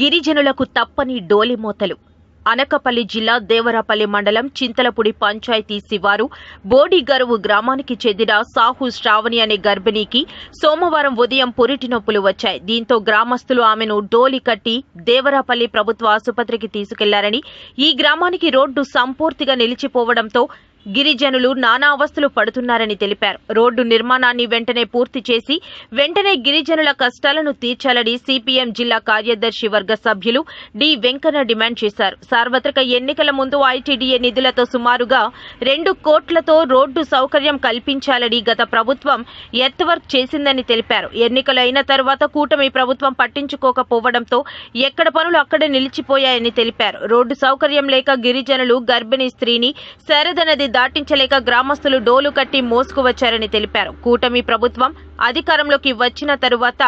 గిరిజనులకు తప్పని డోలిమూతలు. అనకపల్లి జిల్లా దేవరాపల్లి మండలం చింతలపూడి పంచాయతీ శివారు బోడిగరువు గ్రామానికి చెందిన సాహు శ్రావణి అనే గర్భిణీకి సోమవారం ఉదయం పురిటి నొప్పులు వచ్చాయి. దీంతో గ్రామస్తులు ఆమెను డోలి కట్టి దేవరాపల్లి ప్రభుత్వ ఆసుపత్రికి తీసుకెళ్ళారని ఈ గ్రామానికి రోడ్డు సంపూర్తిగా నిలిచిపోవడంతో గిరిజనులు నానా అవస్థలు పడుతున్నారని తెలిపారు. రోడ్డు నిర్మాణాన్ని వెంటనే పూర్తి చేసి వెంటనే గిరిజనుల కష్టాలను తీర్చాలని సిపిఎం జిల్లా కార్యదర్శి వర్గ సభ్యులు డి వెంకన్న డిమాండ్ చేశారు. సార్వత్రిక ఎన్నికల ముందు ఐటీడీఏ నిధులతో సుమారుగా రెండు కోట్లతో రోడ్డు సౌకర్యం కల్పించాలని గత ప్రభుత్వం ఎర్త్వర్క్ చేసిందని తెలిపారు. ఎన్నికలు అయిన తర్వాత కూటమి ప్రభుత్వం పట్టించుకోకపోవడంతో ఎక్కడ పనులు అక్కడే నిలిచిపోయాయని తెలిపారు. రోడ్డు సౌకర్యం లేక గిరిజనులు గర్భిణీ స్త్రీని శారద నది దాటించలేక గ్రామస్తులు డోలు కట్టి మోసుకువచ్చారని తెలిపారు. కూటమి ప్రభుత్వం అధికారంలోకి వచ్చిన తరువాత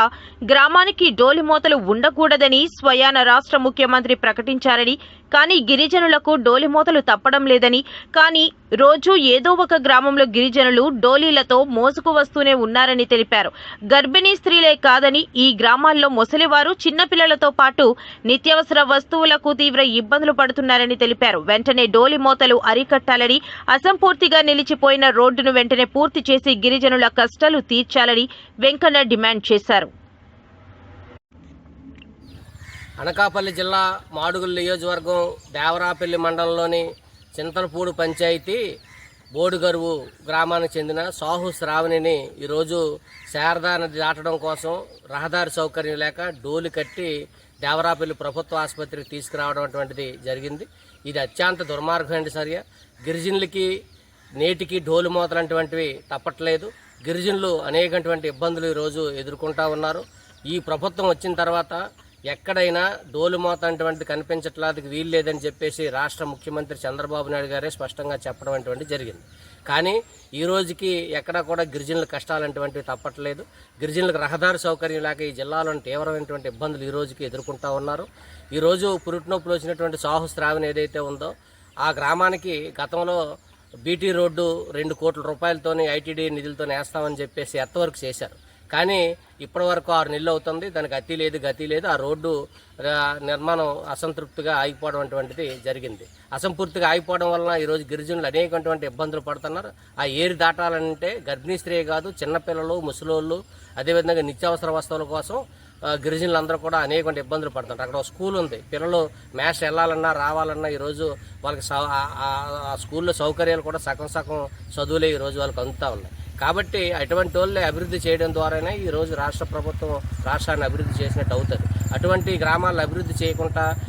గ్రామానికి డోలిమోతలు ఉండకూడదని స్వయాన రాష్ట్ర ముఖ్యమంత్రి ప్రకటించారని కానీ గిరిజనులకు డోలిమోతలు తప్పడం లేదని కానీ రోజు ఏదో ఒక గ్రామంలో గిరిజనులు డోలీలతో మోసుకు వస్తూనే ఉన్నారని తెలిపారు. గర్భిణీ స్త్రీలే కాదని ఈ గ్రామాల్లో ముసలివారు చిన్నపిల్లలతో పాటు నిత్యావసర వస్తువులకు తీవ్ర ఇబ్బందులు పడుతున్నారని తెలిపారు. వెంటనే డోలిమోతలు అరికట్టాలని అసంపూర్తిగా నిలిచిపోయిన రోడ్డును వెంటనే పూర్తి చేసి గిరిజనుల కష్టాలు తీర్చాలని వెంకన్న డిమాండ్ చేశారు. అనకాపల్లి జిల్లా మాడుగుల నియోజకవర్గం దేవరాపల్లి మండలంలోని చింతలపూడి పంచాయతీ బోడుగరువు గ్రామానికి చెందిన సాహు శ్రావణిని ఈరోజు శారదా నది దాటడం కోసం రహదారి సౌకర్యం లేక డోలు కట్టి దేవరాపల్లి ప్రభుత్వ ఆసుపత్రికి తీసుకురావడం అటువంటిది జరిగింది. ఇది అత్యంత దుర్మార్గమైన చర్య. గిరిజనులకి నేటికి డోలు మోతలంటువంటివి తప్పట్లేదు. గిరిజనులు అనేకటువంటి ఇబ్బందులు ఈరోజు ఎదుర్కొంటా ఉన్నారు. ఈ ప్రభుత్వం వచ్చిన తర్వాత ఎక్కడైనా డోలుమోత అటువంటిది కనిపించట్లాదికి వీలు లేదని చెప్పేసి రాష్ట్ర ముఖ్యమంత్రి చంద్రబాబు నాయుడు గారే స్పష్టంగా చెప్పడం అటువంటి జరిగింది. కానీ ఈ రోజుకి ఎక్కడ కూడా గిరిజనుల కష్టాలు అటువంటివి తప్పట్లేదు. గిరిజనులకు రహదారి సౌకర్యం లేక ఈ జిల్లాలోని తీవ్రమైనటువంటి ఇబ్బందులు ఈ రోజుకి ఎదుర్కొంటా ఉన్నారు. ఈ రోజు పురుటినొప్పులు వచ్చినటువంటి సాహు శ్రావణ ఏదైతే ఉందో ఆ గ్రామానికి గతంలో బీటీ రోడ్డు రెండు కోట్ల రూపాయలతోని ఐటీడీ నిధులతో వేస్తామని చెప్పేసి ఎత్తవరకు చేశారు. కానీ ఇప్పటి వరకు ఆరు నెలలు అవుతుంది. దానికి అతి లేదు గతి లేదు. ఆ రోడ్డు నిర్మాణం అసంతృప్తిగా ఆగిపోవడం అటువంటిది జరిగింది. అసంపూర్తిగా ఆగిపోవడం వలన ఈరోజు గిరిజనులు అనేకటువంటి ఇబ్బందులు పడుతున్నారు. ఆ ఏరి దాటాలంటే గర్భిణీ స్త్రీ కాదు చిన్నపిల్లలు ముసలోళ్ళు అదేవిధంగా నిత్యావసర వస్తువుల కోసం గిరిజనులందరూ కూడా అనేక ఇబ్బందులు పడుతుంటారు. అక్కడ ఒక స్కూల్ ఉంది. పిల్లలు మ్యాథ్స్ వెళ్ళాలన్నా రావాలన్నా ఈరోజు వాళ్ళకి సౌ- ఆ- స్కూల్లో సౌకర్యాలు కూడా సగం సగం చదువులే ఈరోజు వాళ్ళకి అందుతూ ఉన్నాయి. కాబట్టి అటువంటి వాళ్ళే అభివృద్ధి చేయడం ద్వారానే ఈ రోజు రాష్ట్ర ప్రభుత్వం రాష్ట్రాన్ని అభివృద్ధి చేసినట్టు అవుతుంది. అటువంటి గ్రామాలను అభివృద్ధి చేయకుండా